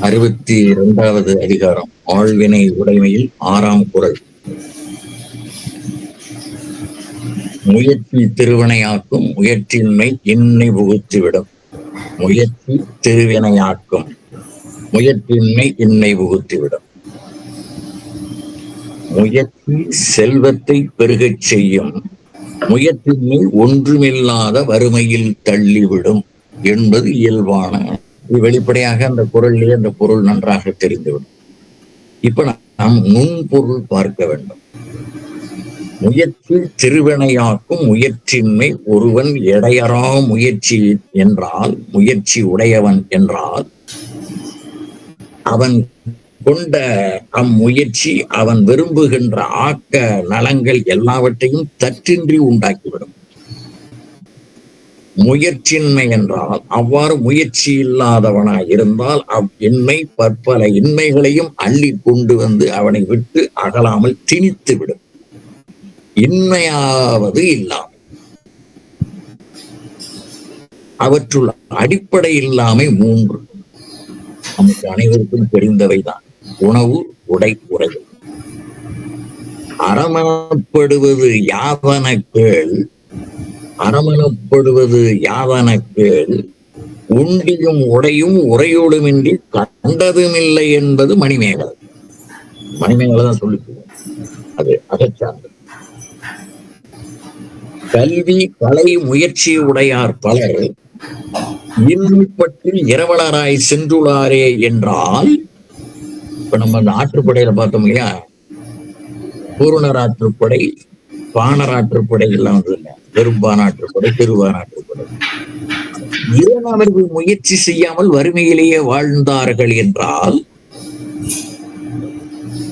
அறுபத்தி இரண்டாவது அதிகாரம். ஆழ்வினை உடைமையில் ஆறாம் குரல். முயற்சி திருவினையாக்கும் முயற்சியின்மை இன்னை புகுத்திவிடும். முயற்சி திருவினையாக்கும் முயற்சியின்மை இன்னை புகுத்திவிடும். முயற்சி செல்வத்தை பெருகச் செய்யும் முயற்சியின்மை ஒன்றுமில்லாத வறுமையில் தள்ளிவிடும் என்பது இயல்பான இது வெளிப்படையாக அந்த குரலிலே அந்த பொருள் நன்றாக தெரிந்துவிடும். இப்ப நாம் நுண்பொருள் பார்க்க வேண்டும். முயற்சி திருவினையாக்கும் முயற்சியின்மை ஒருவன் எடையறா முயற்சி என்றால் முயற்சி உடையவன் என்றால் அவன் கொண்ட அம்முயற்சி அவன் விரும்புகின்ற ஆக்க நலங்கள் எல்லாவற்றையும் தற்றின்றி உண்டாக்கிவிடும். முயற்சியின்மை என்றால் அவ்வாறு முயற்சி இல்லாதவனாய் இருந்தால் அவ் இன்மை பற்பல இன்மைகளையும் அள்ளி கொண்டு வந்து அவனை விட்டு அகலாமல் திணித்து விடும் இன்மையாவது இல்லாமல் அவற்றுள் அடிப்படை இல்லாமை மூன்று. நமக்கு அனைவருக்கும் தெரிந்தவைதான். உணவு உடை உரை அறமணப்படுவது யாவன கேள் அரவணப்படுவது யாவன கேள் உண்டியும் உடையும் உரையோடுமின்றி கண்டதுமில்லை என்பது மணிமேகலை. மணிமேகலை தான் சொல்லிக்குவோம் அது அகச்சார்ந்தது கல்வி கலை முயற்சி உடையார் பலர் இன்னும் பற்றி இரவலராய் சென்றுள்ளாரே என்றால் இப்ப நம்ம அந்த ஆற்றுப்படையில பார்த்தோம் இல்லையா? பூரணர் ஆற்றுப்படை பாணர் ஆற்றுப்படை எல்லாம் வந்து இல்லை பெரும்பான் ஆற்றுப்படை திருவான் ஏன் அவர்கள் முயற்சி செய்யாமல் வறுமையிலேயே வாழ்ந்தார்கள் என்றால்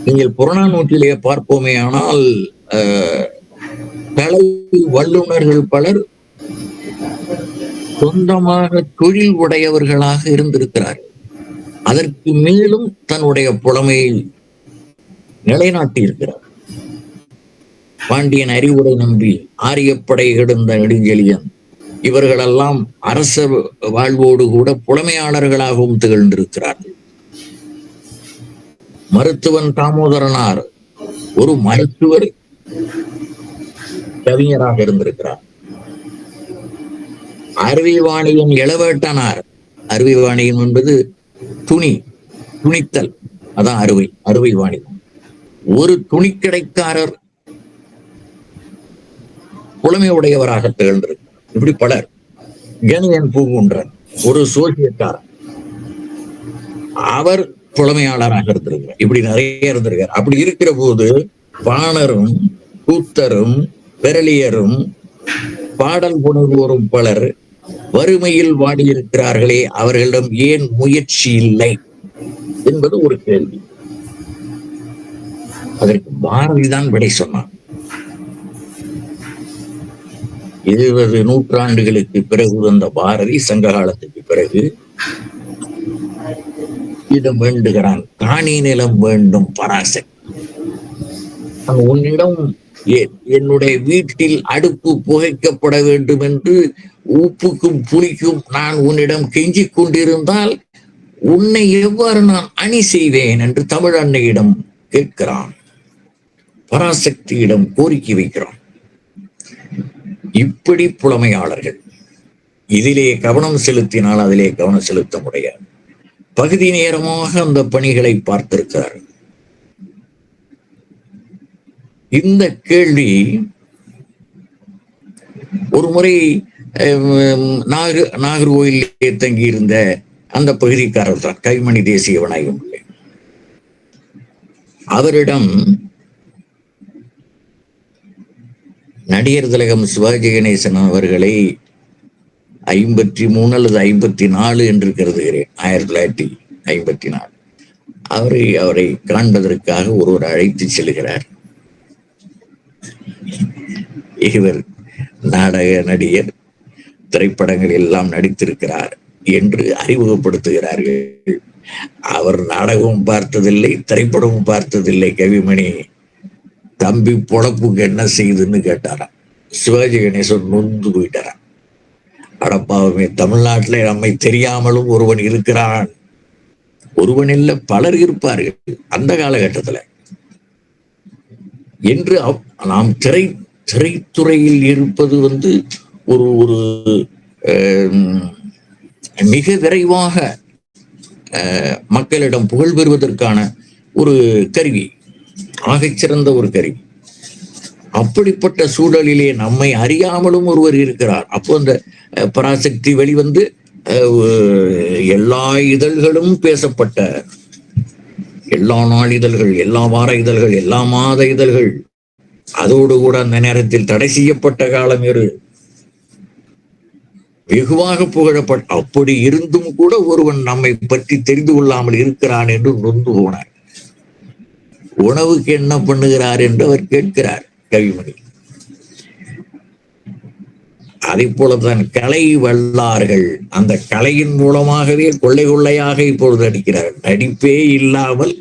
நீங்கள் புறநானூற்றிலேயே பார்ப்போமே ஆனால் கலை வல்லுநர்கள் பலர் சொந்தமாக தொழில் உடையவர்களாக இருந்திருக்கிறார்கள். அதற்கு மேலும் தன்னுடைய புலமையை நிலைநாட்டி இருக்கிறார் பாண்டியன் அறிவுரை நம்பி ஆரியப்படை எடுந்த நெடுஞ்செழியன். இவர்களெல்லாம் அரச வாழ்வோடு கூட புலமையாளர்களாகவும் திகழ்ந்திருக்கிறார்கள். மருத்துவன் தாமோதரனார் ஒரு மருத்துவர் கவிஞராக இருந்திருக்கிறார். அருவிவாணியின் இளவேட்டனார். அருவிவாணியம் என்பது துணி துணித்தல். அதான் அறுவை அறுவை வாணிகம் ஒரு துணிக்கடைக்காரர் புலமையுடையவராக திகழ்ந்திருக்கிறார் இப்படி பலர் கணியன் பூங்குன்றன் ஒரு சோசியக்காரர் அவர் புலமையாளராக இருந்திருக்கிறார். இப்படி நிறைய இருந்திருக்கார் அப்படி இருக்கிற போது பாணரும் கூத்தரும் பெரளியரும் பாடல் புணர்வோரும் பலர் வறுமையில் வாடியிருக்கிறார்களே அவர்களிடம் ஏன் முயற்சி இல்லை என்பது ஒரு கேள்வி. அதற்கு பாரதிதான் விடை சொன்னான். இருபது நூற்றாண்டுகளுக்கு பிறகு வந்த பாரதி சங்க காலத்துக்கு பிறகு இடம் வேண்டுகிறான். காணி நிலம் வேண்டும் பராசக்தி. உன்னிடம் என்னுடைய வீட்டில் அடுப்பு புகைக்கப்பட வேண்டும் என்று உப்புக்கும் புளிக்கும் நான் உன்னிடம் கெஞ்சிக் கொண்டிருந்தால் உன்னை எவ்வாறு நான் அணி செய்வேன் என்று தமிழ் அன்னையிடம் கேட்கிறான். பராசக்தியிடம் கோரிக்கை வைக்கிறான். இப்படி புலமையாளர்கள். இதிலே கவனம் செலுத்தினால் அதிலே கவனம் செலுத்த முடியாது. பகுதி நேரமாக அந்த பணிகளை பார்த்திருக்கிறார். இந்த கேள்வி ஒரு முறை அஹ், நாகர் நாகர்கோயிலே தங்கியிருந்த அந்த பகுதிக்காரர் தான் கைமணி தேசிய விநாயகம் அவரிடம் நடிகர் திலகம் சிவாஜி கணேசன் அவர்களை ஐம்பத்தி மூணு அல்லது ஐம்பத்தி நாலு என்று கருதுகிறேன். ஆயிரத்தி தொள்ளாயிரத்தி ஐம்பத்தி நாலு. அவரை அவரை காண்பதற்காக ஒருவர் அழைத்து செல்கிறார். இவர் நாடக நடிகர் திரைப்படங்கள் எல்லாம் நடித்திருக்கிறார் என்று அறிமுகப்படுத்துகிறார்கள். அவர் நாடகமும் பார்த்ததில்லை திரைப்படமும் பார்த்ததில்லை கவிமணி. தம்பி பொழப்புக்கு என்ன செய்யுதுன்னு கேட்டாராம். சிவாஜி கணேசன் நொந்து போயிட்டாராம். அடப்பாவுமே தமிழ்நாட்டில் நம்மை தெரியாமலும் ஒருவன் இருக்கிறான். ஒருவனில்ல பலர் இருப்பார்கள் அந்த காலகட்டத்துல. என்று நாம் திரை திரைத்துறையில் இருப்பது வந்து ஒரு ஒரு மிக விரைவாக மக்களிடம் புகழ் பெறுவதற்கான ஒரு கருவி. ஆகச்சிறந்த ஒரு கருவி. அப்படிப்பட்ட சூழலிலே நம்மை அறியாமலும் ஒருவர் இருக்கிறார். அப்போ அந்த அஹ், பராசக்தி வெளிவந்து அஹ், எல்லா இதழ்களும் பேசப்பட்ட எல்லா நாள் இதழ்கள் எல்லா வார இதழ்கள் எல்லா மாத இதழ்கள் அதோடு கூட அந்த நேரத்தில் தடை செய்யப்பட்ட காலம் இரு வெகுவாக புகழப்பட்ட அப்படி இருந்தும் கூட ஒருவன் நம்மை பற்றி தெரிந்து கொள்ளாமல் இருக்கிறான் என்று நொந்து போனார். உணவுக்கு என்ன பண்ணுகிறார் என்று அவர் கேட்கிறார் கவிமணி. அதை போலதான் கலை வல்லார்கள் அந்த கலையின் மூலமாகவே கொள்ளை கொள்ளையாக இப்பொழுது நடிக்கிறார். நடிப்பே இல்லாமல்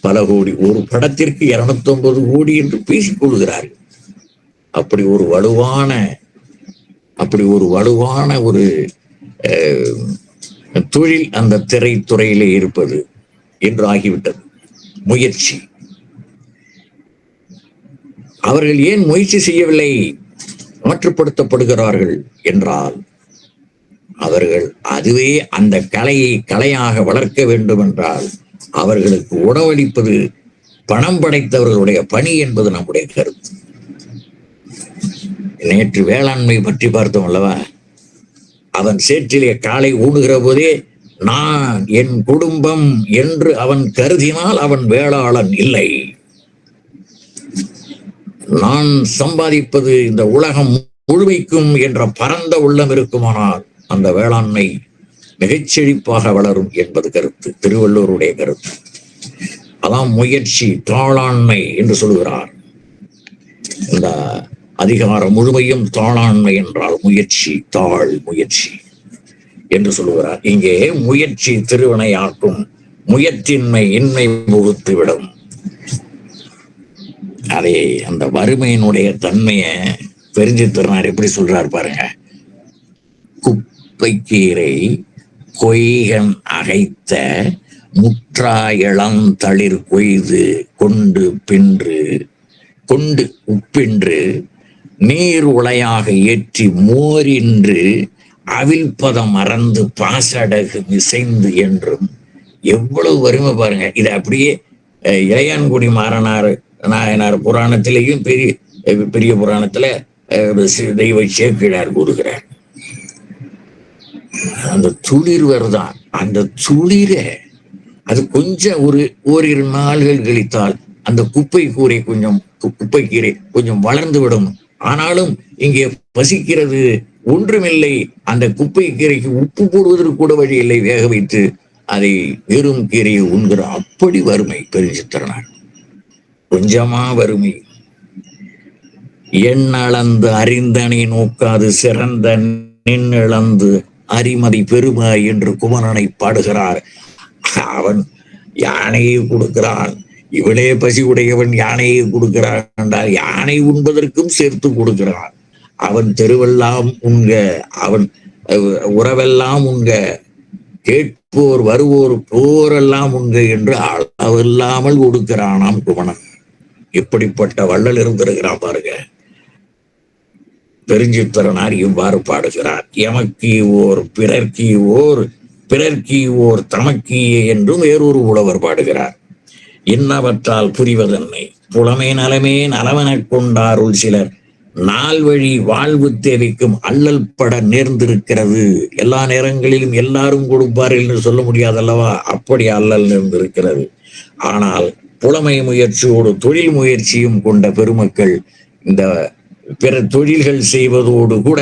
பல கோடி ஒரு படத்திற்கு இருநூத்தி ஒன்பது கோடி என்று பேசிக் கொள்கிறார்கள். அப்படி ஒரு வலுவான அப்படி ஒரு வலுவான ஒரு அஹ், தொழில் அந்த திரைத்துறையிலே இருப்பது என்று ஆகிவிட்டது. முயற்சி. அவர்கள் ஏன் முயற்சி செய்யவில்லை? மாற்றுப்படுத்தப்படுகிறார்கள் என்றால் அவர்கள் அதுவே அந்த கலையை கலையாக வளர்க்க வேண்டும் என்றால் அவர்களுக்கு உணவளிப்பது பணம் படைத்தவர்களுடைய பணி என்பது நம்முடைய கருத்து. நேற்று வேளாண்மை பற்றி பார்த்தோம் அல்லவா? அவன் சேற்றிலே காலை ஊடுகிற போதே நான் என் குடும்பம் என்று அவன் கருதினால் அவன் வேளாளன் இல்லை. நான் சம்பாதிப்பது இந்த உலகம் முழுமைக்கும் என்ற பரந்த உள்ளம் இருக்குமானால் அந்த வேளாண்மை மிகச்செழிப்பாக வளரும் என்பது கருத்து திருவள்ளூருடைய கருத்து. அதான் முயற்சி தாளாண்மை என்று சொல்கிறார். இந்த அதிகாரம் முழுமையும் தாளாண்மை என்றால் முயற்சி தாழ் முயற்சி. என்று சொல்லுகிறார். இங்கே முயற்சி திருவினையாக்கும் முயற்சின்மை இன்மை முகுத்து விடும் அதை அந்த வறுமையினுடைய தன்மையை பெருஞ்சி தருனார் எப்படி சொல்றார் பாருங்க. குப்பைக்கீரை கொய்கன் அகைத்த முற்றா இளந்தளிர் கொய்து கொண்டு பின்று கொண்டு உப்பின்று நீர் உலையாக ஏற்றி மோரின்று அவிழ்பதம் மறந்து பாசடகு மிசைந்து என்றும் எவ்வளவு வறுமை பாருங்க. இது அப்படியே இளையான்குடி மாறனார் நாயனார் புராணத்திலேயும் பெரிய பெரிய புராணத்துல தெய்வ சேக்கிழார் கூறுகிறார். அந்த துளிர் வருதான் அந்த துளிரை அது கொஞ்சம் ஒரு ஓரிரு நாள்கள் கழித்தால் அந்த குப்பை கூரை கொஞ்சம் குப்பை கீரை கொஞ்சம் வளர்ந்து விடும். ஆனாலும் இங்கே பசிக்கிறது ஒன்றுமில்லை. அந்த குப்பை கீரைக்கு உப்பு போடுவதற்கு கூட வழி இல்லை. வேக வைத்து அதை வெறும் கீரையை உண்கிற அப்படி வறுமை பெருஞ்சித்திரனார். கொஞ்சமா வறுமை. எண்ணளந்து அறிந்தனை நோக்காது சிறந்த நின்னிழந்து அறிமதி பெருமை என்று குமரனை பாடுகிறார். அவன் யானையை கொடுக்கிறான். இவளே பசி உடையவன் யானையை கொடுக்கிறான் என்றால் யானை உண்பதற்கும் சேர்த்து கொடுக்கிறான். அவன் தெருவெல்லாம் உங்க அவன் உறவெல்லாம் உண்க கேட்போர் வருவோர் போரெல்லாம் உங்க என்று அளவில்லாமல் கொடுக்கிறானாம் குமணன். இப்படிப்பட்ட வள்ளல் இருந்திருக்கிறான் பாருங்க. பெருஞ்சித்திரனார் இவ்வாறு பாடுகிறார். எமக்கு ஓர் பிறர்க்கு ஓர் பிறர்க்கு ஓர் தமக்கியே என்றும் வேறொரு உழவர் பாடுகிறார். இன்னவற்றால் புரிவதென்னை. புலமே நலமே நலவெனக் கொண்டாருள் சிலர். நால்வழி வாழ்வு தேவைக்கும் அல்லல் பட நேர்ந்திருக்கிறது. எல்லா நேரங்களிலும் எல்லாரும் கொடுப்பார்கள் என்று சொல்ல முடியாதல்லவா? அப்படி அல்லல் நேர்ந்திருக்கிறது. ஆனால் புலமை முயற்சியோடு தொழில் முயற்சியும் கொண்ட பெருமக்கள் இந்த பிற தொழில்கள் செய்வதோடு கூட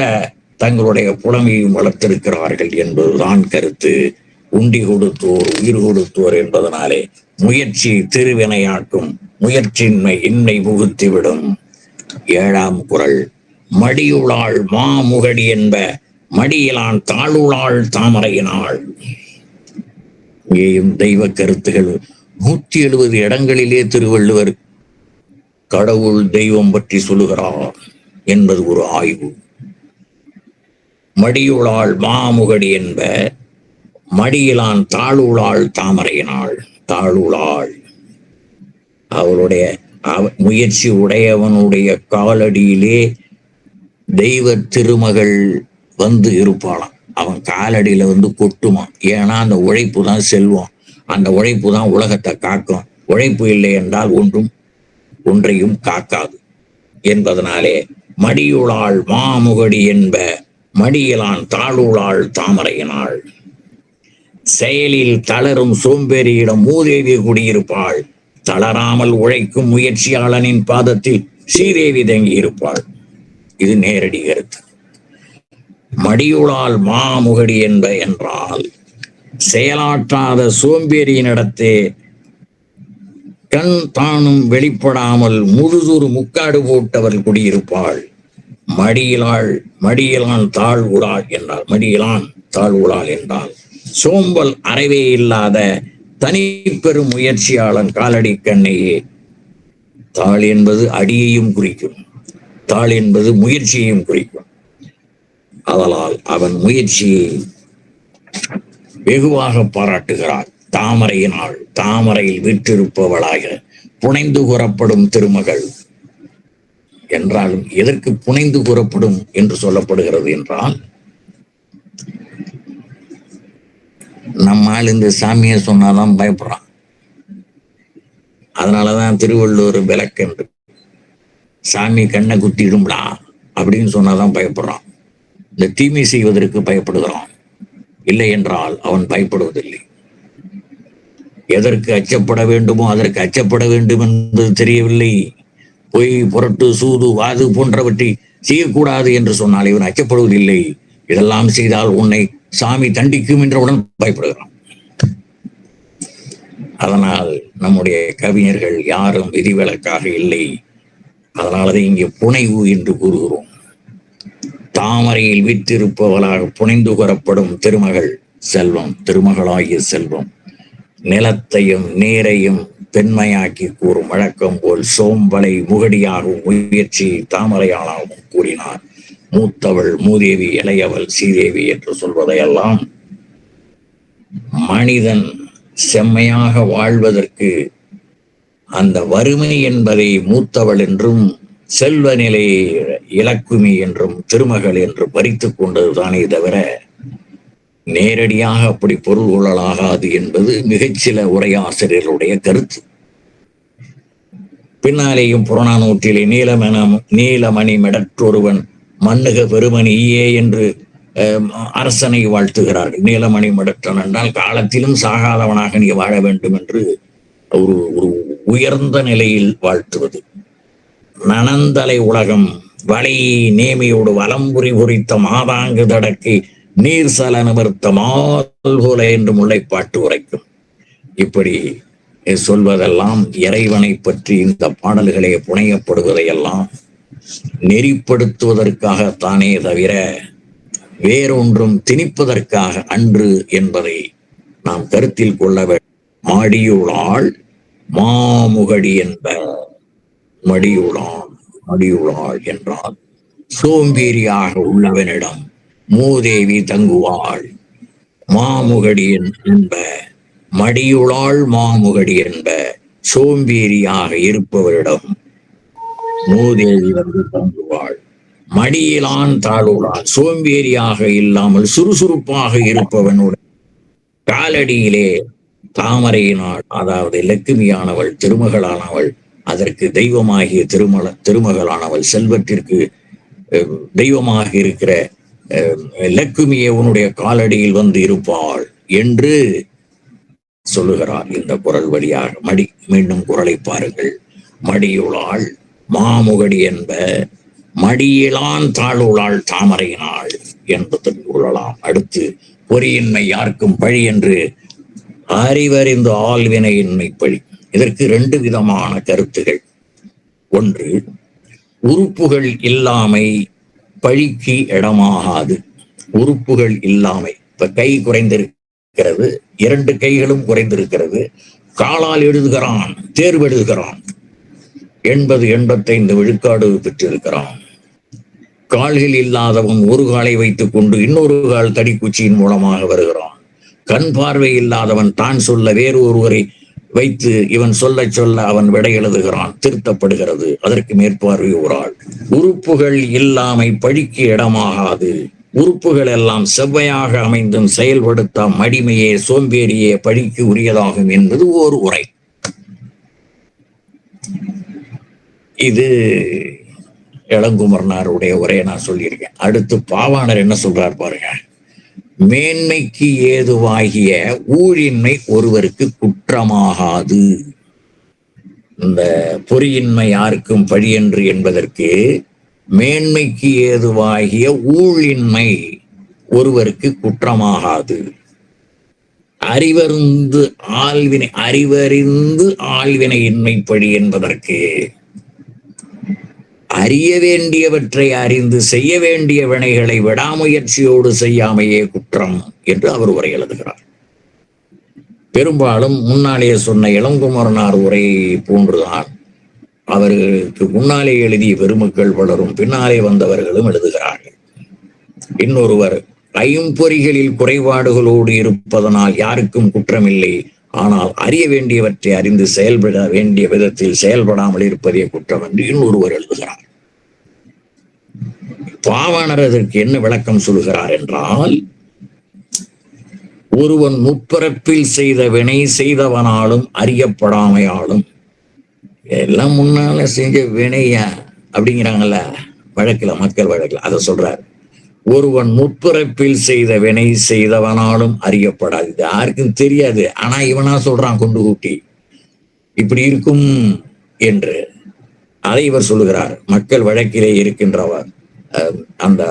தங்களுடைய புலமையும் வளர்த்திருக்கிறார்கள் என்பதுதான் கருத்து. உண்டி கொடுத்தோர் உயிர் கொடுத்தோர் என்பதனாலே முயற்சி திருவினையாக்கும் முயற்சியின்மை இன்மை புகுத்திவிடும் ஏழாம் குறள் மடியுளாள் மாமுகடி என்ப மடியிலான் தாளுளாள் தாமரையினாள். இங்கேயும் தெய்வ கருத்துகள். நூற்றி எழுபது இடங்களிலே திருவள்ளுவர் கடவுள் தெய்வம் பற்றி சொல்லுகிறார் என்பது ஒரு ஆய்வு. மடியுளாள் மாமுகடி என்ப மடியிலான் தாளுளாள் தாமரையினாள். தாளுளாள் அவளுடைய முயற்சி உடையவனுடைய காலடியிலே தெய்வ திருமகள் வந்து இருப்பாளாம். அவன் காலடியில வந்து கொட்டுமான் ஏன்னா அந்த உழைப்பு தான் செல்வம். அந்த உழைப்பு தான் உலகத்தை காக்கும். உழைப்பு இல்லை என்றால் ஒன்றும் ஒன்றையும் காக்காது. என்பதனாலே மடியுளாள் மாமுகடி என்ப மடியிலான் தாளுளாள் தாமரையினாள். செயலில் தளரும் சோம்பேறியிடம் மூதேவி குடியிருப்பாள். தளராமல் உழைக்கும் முயற்சியாளனின் பாதத்தில் ஸ்ரீதேவி தங்கி இருப்பாள் இது நேரடி கருத்து. மடியுளால் மாமுகடி என்ப என்றால் செயலாற்றாத சோம்பேறியினிடத்தே கண் தானும் வெளிப்படாமல் முதுதுரு முக்காடு போட்டவள் குடியிருப்பாள். மடியிலாள் மடியிலான் தாழ் உளாள் என்றால் மடியிலான் தாழ் உளாள் என்றால் சோம்பல் அறவே இல்லாத தனிப்பெரும் முயற்சியாளன் காலடி கண்ணையே. தாள் என்பது அடியையும் குறிக்கும். தாள் என்பது முயற்சியையும் குறிக்கும். அதனால் அவன் முயற்சியை வெகுவாக பாராட்டுகிறார் தாமரையினால் தாமரையில் விற்றிருப்பவளாக புனைந்து கூறப்படும் திருமகள் என்றாலும் எதற்கு புனைந்து கூறப்படும் என்று சொல்லப்படுகிறது என்றால் நம்மால் இந்த சாமியை சொன்னாதான் பயப்படுறான். அதனாலதான் திருவள்ளுவர் விளக்கென்று சாமி கண்ணை குத்திடும்டா அப்படின்னு சொன்னாதான் பயப்படுறான். இந்த தீமை செய்வதற்கு பயப்படுகிறான். இல்லை என்றால் அவன் பயப்படுவதில்லை. எதற்கு அச்சப்பட வேண்டுமோ அதற்கு அச்சப்பட வேண்டும் என்பது தெரியவில்லை. பொய் புரட்டு சூது வாது போன்றவற்றை செய்யக்கூடாது என்று சொன்னால் இவன் அச்சப்படுவதில்லை. இதெல்லாம் செய்தால் உன்னை சாமி தண்டிக்கும் என்றவுடன் பயப்படுகிறான் அதனால் நம்முடைய கவிஞர்கள் யாரும் விதிவிலக்காக இல்லை. அதனாலதான் இங்கே புனைவு என்று கூறுகிறோம். தாமரையில் விற்றிருப்பவளாக புனைந்து கூறப்படும் திருமகள் செல்வம் திருமகளாகிய செல்வம் நிலத்தையும் நீரையும் பெண்மையாக்கி கூறும் வழக்கம் போல் சோம்பலை முகடியாகவும் முயற்சி தாமரையாளாகவும் கூறினார். மூத்தவள் மூதேவி இளையவள் சீதேவி என்று சொல்வதையெல்லாம் மனிதன் செம்மையாக வாழ்வதற்கு அந்த வறுமை என்பதை மூத்தவள் என்றும் செல்வ நிலை இலக்குமி என்றும் திருமகள் என்று பறித்து கொண்டதுதானே தவிர நேரடியாக அப்படி பொருள் கொள்ளலாகாது என்பது மிகச்சில உரையாசிரியர்களுடைய கருத்து. பின்னாலேயும் புறநானூற்றிலே நீலமன நீலமணி மெடற்றொருவன் மண்ணுக பெருமணி ஈயே என்று அஹ், அரசனை வாழ்த்துகிறார்கள் நீலமணி மெடற்றன் என்றால் காலத்திலும் சாகாதவனாக நீ வாழ வேண்டும் என்று ஒரு ஒரு உயர்ந்த நிலையில் வாழ்த்துவது. நனந்தலை உலகம் வலை நேமியோடு வலம்புரி குறித்த மாதாங்கு தடக்கை நீர் சல நிமிர்த்த மால்போல என்று முல்லைப்பாட்டு உரைக்கும். இப்படி சொல்வதெல்லாம் இறைவனை பற்றி இந்த பாடல்களே புனையப்படுவதையெல்லாம் நெறிப்படுத்துவதற்காகத்தானே தவிர வேறொன்றும் திணிப்பதற்காக அன்று என்பதை நாம் கருத்தில் கொள்ள வேண்டும். மாடியுளாள் மாமுகடி என்ப. மடியுளான் மடியுளாள் என்றால் சோம்பேறியாக உள்ளவனிடம் மூதேவி தங்குவாள். மாமுகடி என்ப. மடியுளாள் மாமுகடி என்ப. சோம்பேறியாக இருப்பவரிடம் மூதேவி வந்து தங்குவாள். மடியிலான் தாழுளான் சோம்பேறியாக இல்லாமல் சுறுசுறுப்பாக இருப்பவனுடைய காலடியிலே தாமரையினாள் அதாவது லட்சுமியானவள் திருமகளானவள் அதற்கு தெய்வமாகிய திருமல திருமகளானவள் செல்வத்திற்கு தெய்வமாக இருக்கிற அஹ், லக்குமியே உன்னுடைய காலடியில் வந்து இருப்பாள் என்று சொல்லுகிறார் இந்த குரல் வழியாக. மடி மீண்டும் குரலை பாருங்கள். மடியுளாள் மாமுகடி என்ப மடியிலான் தாழுளாள் தாமரையினாள் என்பது கொள்ளலாம் அடுத்து பொறியின்மை யாருக்கும் பழி என்று அறிவறிந்து ஆழ்வினையின்மை பழி. இதற்கு ரெண்டு விதமான கருத்துகள். ஒன்று உறுப்புகள் இல்லாமை பழிக்கு இடமாகாது. உறுப்புகள் இல்லாமை. இப்ப கை குறைந்திருக்கிறது. இரண்டு கைகளும் குறைந்திருக்கிறது. காலால் எழுதுகிறான் தேர்வு எழுதுகிறான். எண்பது எண்பத்தைந்து விழுக்காடு பெற்றிருக்கிறான். கால்கள் இல்லாதவன் ஒரு காலை வைத்துக் கொண்டு இன்னொரு கால் தடிக்குச்சியின் மூலமாக வருகிறான். கண் பார்வை இல்லாதவன் தான் சொல்ல வேறு ஒருவரை வைத்து இவன் சொல்ல சொல்ல அவன் விடை எழுதுகிறான். திருத்தப்படுகிறது. அதற்கு மேற்பார்வை ஒரு ஆள். உறுப்புகள் இல்லாமை பழிக்கு இடமாகாது. உறுப்புகள் எல்லாம் செவ்வையாக அமைந்தும் செயல்படுத்த மடிமையே சோம்பேறியே பழிக்கு உரியதாகும் என்பது ஓர் உரை. இது இளங்குமரனாருடைய உரையை நான் சொல்லியிருக்கேன். அடுத்து பாவாணர் என்ன சொல்றார் பாருங்க. மேன்மைக்கு ஏதுவாகிய ஊழின்மை ஒருவருக்கு குற்றமாகாது. இந்த பொறியின்மை யாருக்கும் பழியன்று என்பதற்கு மேன்மைக்கு ஏதுவாகிய ஊழின்மை ஒருவருக்கு குற்றமாகாது. அறிவறிந்து ஆழ்வினை அறிவறிந்து ஆழ்வினையின்மை பழி என்பதற்கு அறிய வேண்டியவற்றை அறிந்து செய்ய வேண்டிய வினைகளை விடாமுயற்சியோடு செய்யாமையே குற்றம் என்று அவர் உரை எழுதுகிறார். பெரும்பாலும் முன்னாலே சொன்ன இளங்குமரனார் உரை போன்றுதான் அவர்களுக்கு முன்னாலே எழுதிய பெருமக்கள் பலரும் பின்னாலே வந்தவர்களும் எழுதுகிறார்கள். இன்னொருவர் ஐம்பொறிகளில் குறைபாடுகளோடு இருப்பதனால் யாருக்கும் குற்றமில்லை. ஆனால் அறிய வேண்டியவற்றை அறிந்து செயல்பட வேண்டிய விதத்தில் செயல்படாமல் இருப்பதே குற்றம் என்று இன்னொருவர் எழுதுகிறார். பாவாணர் அதற்கு என்ன விளக்கம் சொல்கிறார் என்றால் ஒருவன் முப்பிறப்பில் செய்த வினை செய்தவனாலும் அறியப்படாமையாலும் எல்லாம் முன்னால செஞ்ச வினைய? அப்படிங்கிறாங்கல்ல வழக்கில மக்கள் வழக்கில் அதை சொல்றாரு. ஒருவன் முற்பிறப்பில் செய்த வினை செய்தவனாலும் அறியப்படாது. இது யாருக்கும் தெரியாது. ஆனா இவனா சொல்றான் கொண்டு கூட்டி. இப்படி இருக்கும் என்று. அதை இவர் சொல்லுகிறார். மக்கள் வழக்கிலே இருக்கின்றவர் அஹ், அந்த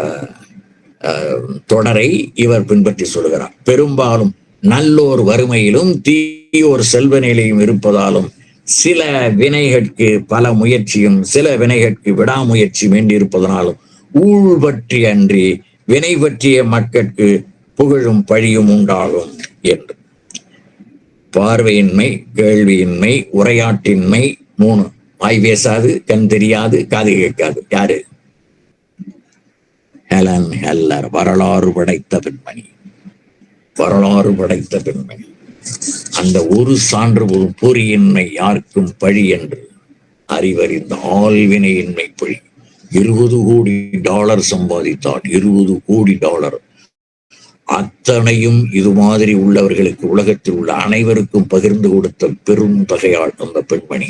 அஹ், தொடரை இவர் பின்பற்றி சொல்லுகிறார். பெரும்பாலும் நல்லோர் வறுமையிலும் தீயோர் செல்வ நிலையும் இருப்பதாலும் சில வினைகட்கு பல முயற்சியும் சில வினைகட்கு விடாமுயற்சி வேண்டியிருப்பதனாலும் ஊழ் பற்றி அன்றி வினை பற்றிய மக்கட்கு புகழும் பழியும் உண்டாகும் என்று. பார்வையின்மை கேள்வியின்மை உரையாட்டின்மை மூணு. வாய் பேசாது கண் தெரியாது காது கேட்காது. யாரு? ஹெலன் ஹெல்லர் வரலாறு படைத்த பெண்மணி. வரலாறு படைத்த பெண்மணி. அந்த ஒரு சான்று ஒரு பொறியின்மை யாருக்கும் பழி என்று அறிவறிந்த ஆழ்வினையின்மை பழி. இருபது கோடி டாலர் சம்பாதித்தார் இருபது கோடி டாலர். அத்தனையும் இது மாதிரி உள்ளவர்களுக்கு உலகத்தில் உள்ள அனைவருக்கும் பகிர்ந்து கொடுத்த பெரும் தொகையாள் அந்த பெண்மணி.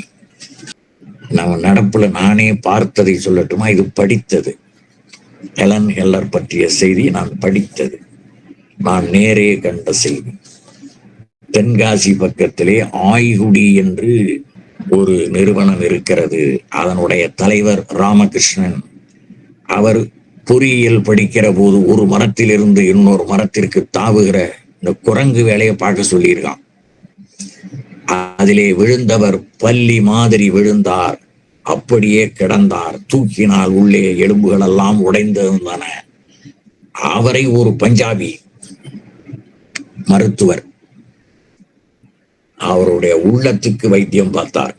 நம்ம நடப்புல நானே பார்த்ததை சொல்லட்டுமா? இது படித்தது. ஹெலன் ஹெல்லர் பற்றிய செய்தி நான் படித்தது. நான் நேரே கண்ட செய்தி. தென்காசி பக்கத்திலே ஆய்குடி என்று ஒரு நிறுவனம் இருக்கிறது. அதனுடைய தலைவர் ராமகிருஷ்ணன். அவர் பொறியியல் படிக்கிற போது ஒரு மரத்திலிருந்து இன்னொரு மரத்திற்கு தாவுகிற இந்த குரங்கு வேலையை பார்க்க சொல்லியிருக்கான். அதிலே விழுந்தவர் பள்ளி மாதிரி விழுந்தார். அப்படியே கிடந்தார். தூக்கினால் உள்ளே எலும்புகள் எல்லாம் உடைந்திருந்தன. அவரை ஒரு பஞ்சாபி மருத்துவர் அவருடைய உள்ளத்துக்கு வைத்தியம் பார்த்தார்.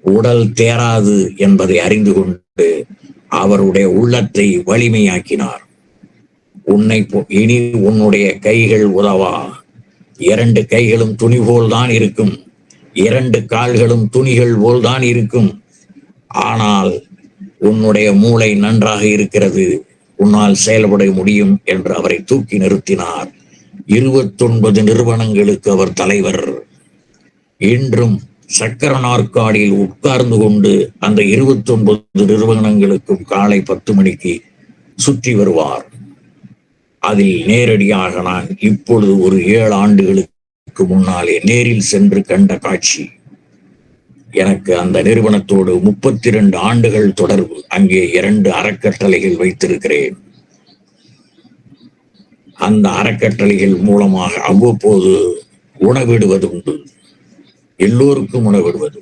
உடல் தேராது என்பதை அறிந்து கொண்டு அவருடைய உள்ளத்தை வலிமையாக்கினார். உன்னை போ- இனி உன்னுடைய கைகள் உதவா? இரண்டு கைகளும் துணி போல்தான் இருக்கும். இரண்டு கால்களும் துணிகள் போல்தான் இருக்கும். ஆனால் உன்னுடைய மூளை நன்றாக இருக்கிறது. உன்னால் செயல்பட முடியும் என்று அவரை தூக்கி நிறுத்தினார். இருபத்தொன்பது நிறுவனங்களுக்கு அவர் தலைவர். இன்றும் சக்கர நாற்காலியில் உட்கார்ந்து கொண்டு அந்த இருபத்தொன்பது நிறுவனங்களுக்கும் காலை பத்து மணிக்கு சுற்றி வருவார். அதில் நேரடியாக நான் இப்பொழுது ஒரு ஏழு ஆண்டுகளுக்கு முன்னாலே நேரில் சென்று கண்ட காட்சி. எனக்கு அந்த நிறுவனத்தோடு முப்பத்தி ரெண்டு ஆண்டுகள் தொடர்பு. அங்கே இரண்டு அறக்கட்டளைகள் வைத்திருக்கிறேன். அந்த அறக்கட்டளைகள் மூலமாக அவ்வப்போது உணவிடுவது உண்டு. எல்லோருக்கும் உணவிடுவது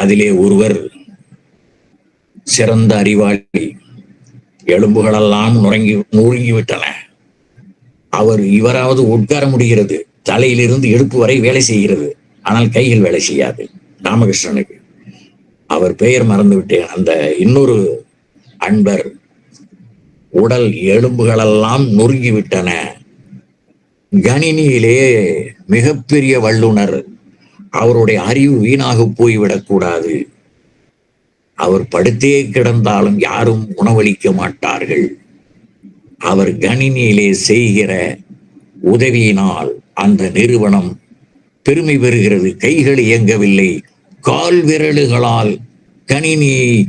அதிலே ஒருவர் சிறந்த அறிவாளி எலும்புகளெல்லாம் நுறங்கி நொறுங்கி விட்டன அவர் இவராவது உட்கார முடிகிறது தலையிலிருந்து எடுப்பு வரை வேலை செய்கிறது ஆனால் கையில் வேலை செய்யாது ராமகிருஷ்ணனுக்கு. அவர் பெயர் மறந்து விட்டேன் அந்த இன்னொரு அன்பர் உடல் எலும்புகளெல்லாம் நொறுங்கி விட்டன கணினியிலே மிகப்பெரிய வல்லுனர் அவருடைய அறிவு வீணாக போய்விடக்கூடாது அவர் படுத்தே கிடந்தாலும் யாரும் உணவளிக்க மாட்டார்கள். அவர் கணினியிலே செய்கிற உதவியினால் அந்த நிறுவனம் பெருமை பெறுகிறது. கைகள் இயங்கவில்லை. கால் விரலுகளால் கணினியை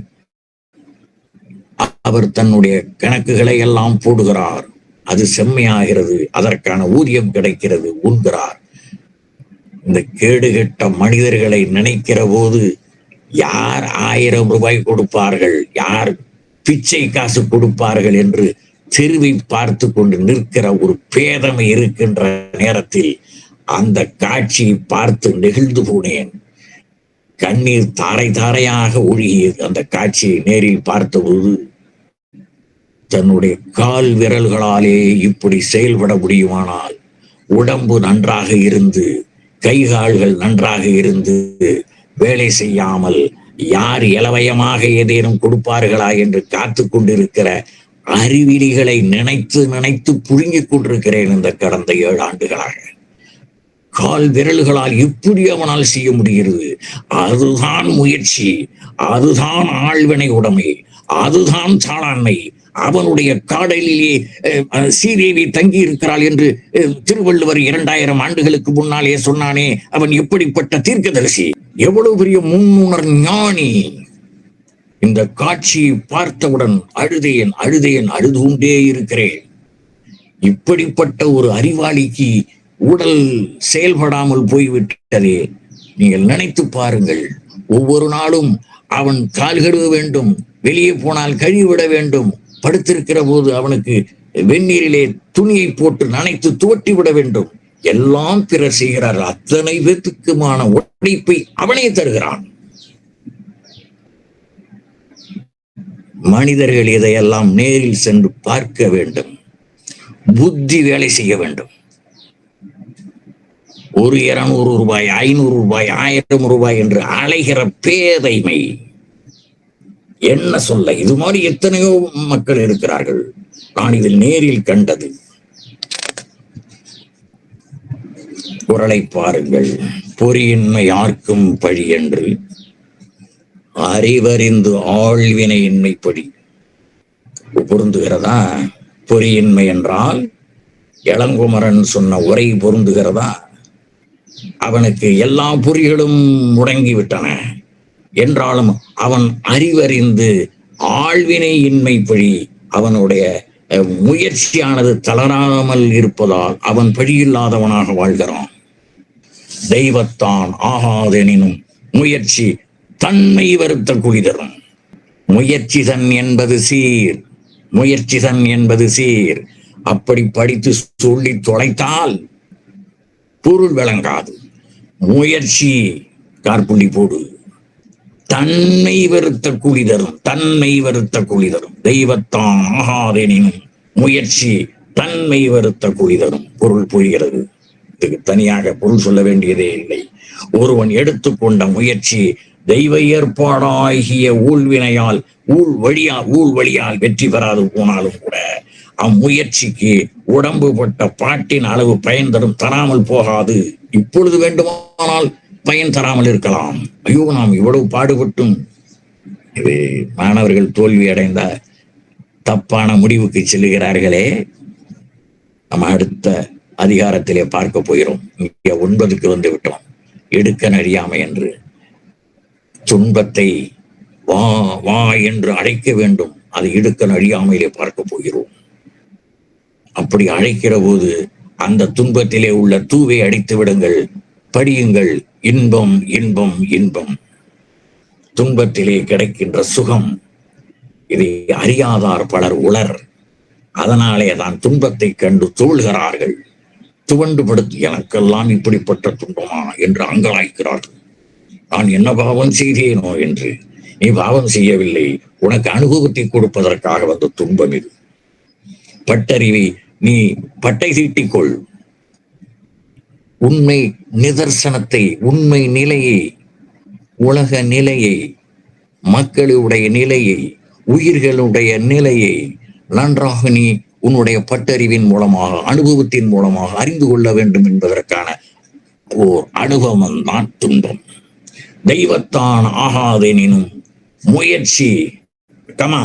அவர் தன்னுடைய கணக்குகளை எல்லாம் போடுகிறார். அது செம்மையாகிறது. அதற்கான ஊதியம் கிடைக்கிறது. உண்கிறார். இந்த கேடுகெட்ட மனிதர்களை நினைக்கிற போது யார் ஆயிரம் ரூபாய் கொடுப்பார்கள்? யார் பிச்சை காசு கொடுப்பார்கள் என்று தெருவை பார்த்து கொண்டு நிற்கிற ஒரு பேதமை இருக்கின்ற நேரத்தில் அந்த காட்சியை பார்த்து நெகிழ்ந்து போனேன். கண்ணீர் தாரை தாரையாக ஒழுகியது. அந்த காட்சியை நேரில் பார்த்தபோது தன்னுடைய கால் விரல்களாலே இப்படி செயல்பட முடியுமானால் உடம்பு நன்றாக இருந்து கை கால்கள் நன்றாக இருந்து வேலை செய்யாமல் யார் இலவயமாக ஏதேனும் கொடுப்பார்களா என்று காத்து கொண்டிருக்கிற அறிவிலிகளை நினைத்து நினைத்து புழுங்கிக் கொண்டிருக்கிறேன் இந்த கடந்த ஏழு ஆண்டுகளாக. கால் விரல்களால் எப்படி அவனால் செய்ய முடிகிறது? அதுதான் முயற்சி அதுதான் ஆழ்வினை உடைமை அதுதான் சாளாண்மை அவனுடைய காடலிலே ஸ்ரீதேவி சீதேவி தங்கி இருக்கிறாள் என்று திருவள்ளுவர் இரண்டாயிரம் ஆண்டுகளுக்கு முன்னாலே சொன்னானே அவன் எப்படிப்பட்ட தீர்க்கதரிசி? எவ்வளவு பெரிய முன்னுணர் ஞானி. இந்த காட்சியை பார்த்தவுடன் அழுதேன் அழுதேன் அழுது கொண்டே இருக்கிறேன். இப்படிப்பட்ட ஒரு அறிவாளிக்கு உடல் செயல்படாமல் போய்விட்டதே. நீங்கள் நினைத்து பாருங்கள் ஒவ்வொரு நாளும் அவன் கால் கழுவ வேண்டும் வெளியே போனால் கழுவிட வேண்டும் படுத்திருக்கிற போது அவனுக்கு வெந்நீரிலே துணியை போட்டு நனைத்து துவட்டி விட வேண்டும். எல்லாம் பிறர் செய்கிறார். அத்தனை பேத்துக்குமான உழைப்பை அவனே தருகிறான். மனிதர்கள் இதையெல்லாம் நேரில் சென்று பார்க்க வேண்டும். புத்தி வேலை செய்ய வேண்டும். ஒரு இருநூறு ரூபாய் ஐநூறு ரூபாய் ஆயிரம் ரூபாய் என்று அலைகிற பேதைமை. என்ன சொல்ல இது மாதிரி எத்தனையோ மக்கள் இருக்கிறார்கள். நான் இதில் நேரில் கண்டது. குரலை பாருங்கள். பொறியின்மை யார்க்கும் பழி என்று. அறிவறிந்து ஆழ்வினையின்மை படி. பொருந்துகிறதா? பொறியின்மை என்றால் இளங்குமரன் சொன்ன உரை பொருந்துகிறதா? அவனுக்கு எல்லா பொறிகளும் முடங்கிவிட்டன. என்றாலும் அவன் அறிவறிந்து ஆழ்வினை இன்மை பழி அவனுடைய முயற்சியானது தளராமல் இருப்பதால் அவன் பழியில்லாதவனாக வாழ்கிறான். தெய்வத்தான் ஆகாதெனினும் முயற்சி தன்மை வருத்த குளிதரும் முயற்சி தன் என்பது சீர் முயற்சி தன் என்பது சீர். அப்படி படித்து சொல்லி தொலைத்தால் பொருள் விளங்காது. முயற்சி கார்புள்ளி போடு. தன்னை வெறுத்த குழி தரும் தன்மை வெறுத்த குழி தரும். தெய்வத்தான் ஆகாதெனினும் முயற்சி தன்மை வெறுத்த குழி தரும். பொருள் புரிகிறது. இதுக்கு தனியாக பொருள் சொல்ல வேண்டியதே இல்லை. ஒருவன் எடுத்துக்கொண்ட முயற்சி தெய்வ ஏற்பாடாகிய ஊழ்வினையால் ஊழ் வழியா ஊழ் வழியால் வெற்றி பெறாது போனாலும் கூட அம்முயற்சிக்கு உடம்பு பட்ட பாட்டின் அளவு பயன் தரும் தராமல் போகாது. இப்பொழுது வேண்டுமானால் பயன் தராமல் இருக்கலாம். ஐயோ நாம் இவ்வளவு பாடுபட்டும். இது மாணவர்கள் தோல்வி அடைந்த தப்பான முடிவுக்கு செல்லுகிறார்களே. நம்ம அடுத்த அதிகாரத்திலே பார்க்க போகிறோம். இங்கே ஒன்பதுக்கு வந்து விட்டோம் எடுக்க அறியாமை என்று. துன்பத்தை வா வா என்று அழைக்க வேண்டும். அது இடுக்க அழியாமையிலே பார்க்க போகிறோம். அப்படி அழைக்கிற போது அந்த துன்பத்திலே உள்ள தூவை அடித்து விடுங்கள். படியுங்கள். இன்பம் இன்பம் இன்பம். துன்பத்திலே கிடைக்கின்ற சுகம் இதை அறியாதார் பலர் உளர். அதனாலே தான் துன்பத்தை கண்டு தூள்கிறார்கள். துவண்டுபடுத்தி எனக்கெல்லாம் இப்படிப்பட்ட துன்பமா என்று அங்கலாய்க்கிறார்கள். நான் என்ன பாவம் செய்தேனோ என்று. நீ பாவம் செய்யவில்லை. உனக்கு அனுபவத்தை கொடுப்பதற்காக வந்த துன்பம் இது. பட்டறிவை நீ பட்டை தீட்டிக்கொள் உண்மை நிதர்சனத்தை உண்மை நிலையை உலக நிலையை மக்களுடைய நிலையை உயிர்களுடைய நிலையை நன்றாக நீ உன்னுடைய பட்டறிவின் மூலமாக அனுபவத்தின் மூலமாக அறிந்து கொள்ள வேண்டும் என்பதற்கான ஓர் அனுபவம் தான் துன்பம். தெய்வத்தான் ஆகாதெனினும் முயற்சி கமா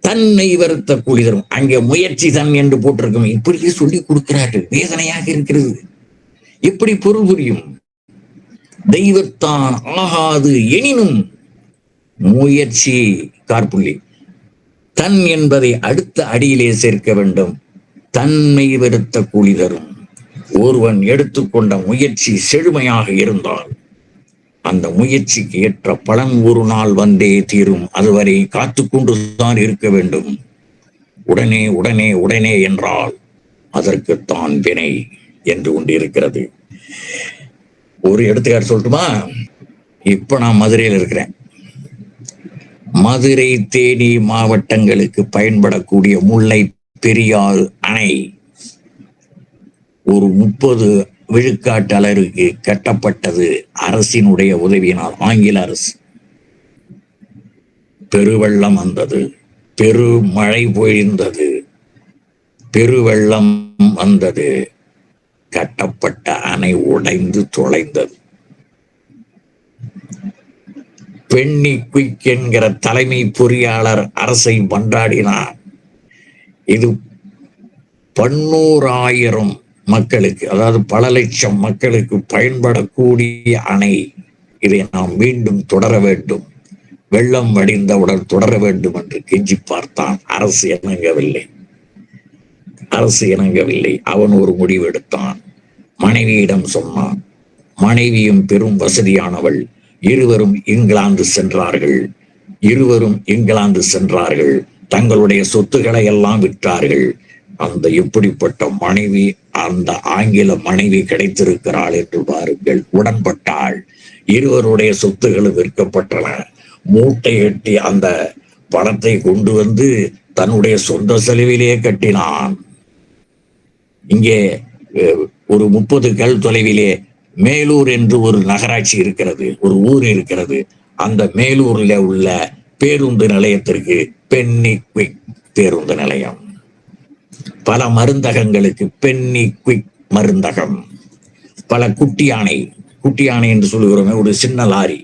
தன்னை வருத்த குளிதரும் அங்கே முயற்சி தன் என்று போட்டிருக்கும். இப்படியே சொல்லி கொடுக்கிறார்கள். வேதனையாக இருக்கிறது. எப்படி பொருள் புரியும்? தெய்வத்தான் ஆகாது எனினும் முயற்சி கார்புள்ளி தன் என்பதை அடுத்த அடியிலே சேர்க்க வேண்டும். தன்மை வெறுத்த கூலி தரும். ஒருவன் எடுத்துக்கொண்ட முயற்சி செழுமையாக இருந்தால் அந்த முயற்சிக்கு ஏற்ற பலன் ஒரு நாள் வந்தே தீரும். அதுவரை காத்து கொண்டுதான் இருக்க வேண்டும். உடனே உடனே உடனே என்றால் அதற்குத்தான் வினை. என்று ஒன்று இருக்கிறது. ஒரு எடுத்துக்காட்டு சொல்லட்டுமா? இப்ப நான் மதுரையில் இருக்கிறேன். மதுரை தேனி மாவட்டங்களுக்கு பயன்படக்கூடிய முல்லை பெரியாறு அணை ஒரு முப்பது விழுக்காட்டலருக்கு கட்டப்பட்டது அரசினுடைய உதவியினால் ஆங்கில அரசு. பெருவெள்ளம் வந்தது பெருமழை பொழிந்தது பெருவெள்ளம் வந்தது. கட்டப்பட்ட அணை உடைந்து தொலைந்தது. பெண்ணி குயிக் என்கிற தலைமை பொறியாளர் அரசை மன்றாடினார். இது பன்னூறாயிரம் மக்களுக்கு அதாவது பல லட்சம் மக்களுக்கு பயன்படக்கூடிய அணை. இதை நாம் மீண்டும் தொடர வேண்டும். வெள்ளம் வடிந்தவுடன் தொடர வேண்டும் என்று கெஞ்சி பார்த்தான். அரசு இணங்கவில்லை. அரசு இணங்கவில்லை. அவன் ஒரு முடிவு எடுத்தான் மனைவியிடம் சொன்னான் மனைவியும் பெரும் வசதியானவள். இருவரும் இங்கிலாந்து சென்றார்கள். இருவரும் இங்கிலாந்து சென்றார்கள். தங்களுடைய சொத்துக்களை எல்லாம் விற்றார்கள். அந்த எப்படிப்பட்ட மனைவி அந்த ஆங்கில மனைவி கிடைத்திருக்கிறாள் என்று பாருங்கள். உடன்பட்டாள். இருவருடைய சொத்துகளும் விற்கப்பட்டன. மூட்டை கட்டி அந்த பணத்தை கொண்டு வந்து தன்னுடைய சொந்த செலவிலே கட்டினான். இங்கே ஒரு முப்பது கல் தொலைவிலே மேலூர் என்று ஒரு நகராட்சி இருக்கிறது ஒரு ஊர் இருக்கிறது. அந்த மேலூர்ல உள்ள பேருந்து நிலையத்திற்கு பென்னி குவிக் பேருந்து நிலையம். பல மருந்தகங்களுக்கு பென்னி குவிக் மருந்தகம். பல குட்டி யானை குட்டி யானை என்று சொல்லுகிறோமே ஒரு சின்ன லாரி.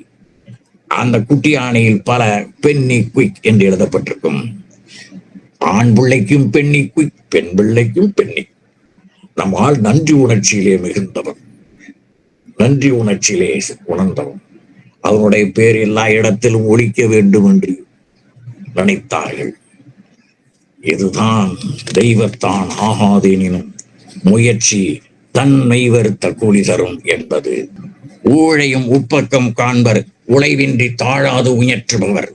அந்த குட்டி யானையில் பல பென்னி குவிக் என்று எழுதப்பட்டிருக்கும். ஆண் பிள்ளைக்கும் பென்னி குயிக் பெண் பிள்ளைக்கும் பெண்ணி நம் ஆள் நன்றி உணர்ச்சியிலே மிகுந்தவன். நன்றி உணர்ச்சியிலே உணர்ந்தவன். அவனுடைய பேர் எல்லா இடத்திலும் ஒழிக்க வேண்டும் என்று நினைத்தார்கள். இதுதான் தெய்வத்தான் ஆகாதேனினும் முயற்சி தன்மை வருத்த கூலி தரும் என்பது. ஊழையும் உப்பக்கம் காண்பர் உழைவின்றி தாழாது உயற்றுபவர்.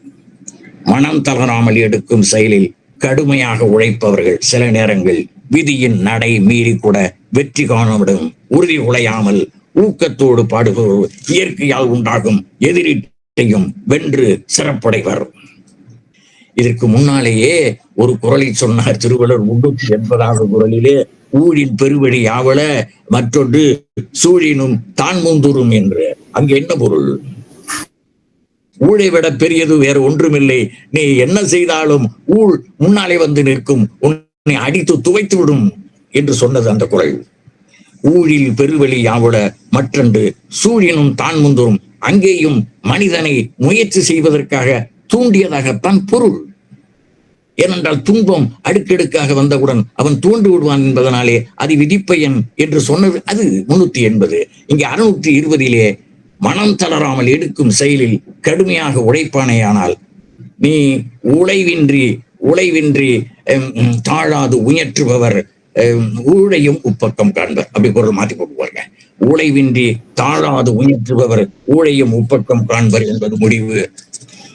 மனம் தளராமல் எடுக்கும் செயலில் கடுமையாக உழைப்பவர்கள் சில நேரங்கள் விதியின் நடை மீறி கூட வெற்றி காணவிடும் உறுதி உழையாமல் ஊக்கத்தோடு பாடுபவர் இயற்கையால் உண்டாகும் எதிரிட்டையும் வென்று சிறப்படைவர். இதற்கு முன்னாலேயே ஒரு குரலை சொன்னார் திருவள்ளுவர் முன்னூத்தி எண்பதாவது குரலிலே ஊழின் பெருவழி ஆவல மற்றொன்று சூழினும் தான் முந்துரும் என்று. அங்கு என்ன பொருள்? ஊழை விட பெரியது வேறு ஒன்றுமில்லை. நீ என்ன செய்தாலும் ஊழ் முன்னாலே வந்து நிற்கும். உன் உன்னை அடித்து துவைத்து விடும் என்று சொன்னது அந்த குரல். ஊழில் பெருவெளி யாவுல மற்றொன்று சூழினும் தான் முந்துரும். அங்கேயும் மனிதனை முயற்சி செய்வதற்காக தூண்டியதாகத்தான் பொருள். ஏனென்றால் துன்பம் அடுக்கடுக்காக வந்தவுடன் அவன் தூண்டு விடுவான் என்பதனாலே அது விதிப்பயன் என்று சொன்னது அது முன்னூத்தி எண்பது. இங்கே அறுநூத்தி இருபதிலே மனம் தளராமல் எடுக்கும் செயலில் கடுமையாக உழைப்பானேயானால் நீ உழைவின்றி உழைவின்றி தாழாது உயற்றுபவர் ஊழையும் உப்பக்கம் காண்பர். அப்படி பொருள் மாத்தி போட்டு பாருங்க. உழைவின்றி தாழாது உயற்றுபவர் ஊழையும் உப்பக்கம் காண்பர் என்பது முடிவு.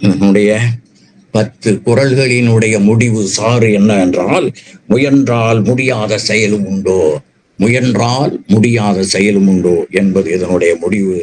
என்னுடைய பத்து குரல்களினுடைய முடிவு சாறு என்ன என்றால் முயன்றால் முடியாத செயலும் உண்டோ? முயன்றால் முடியாத செயலும் உண்டோ என்பது இதனுடைய முடிவு.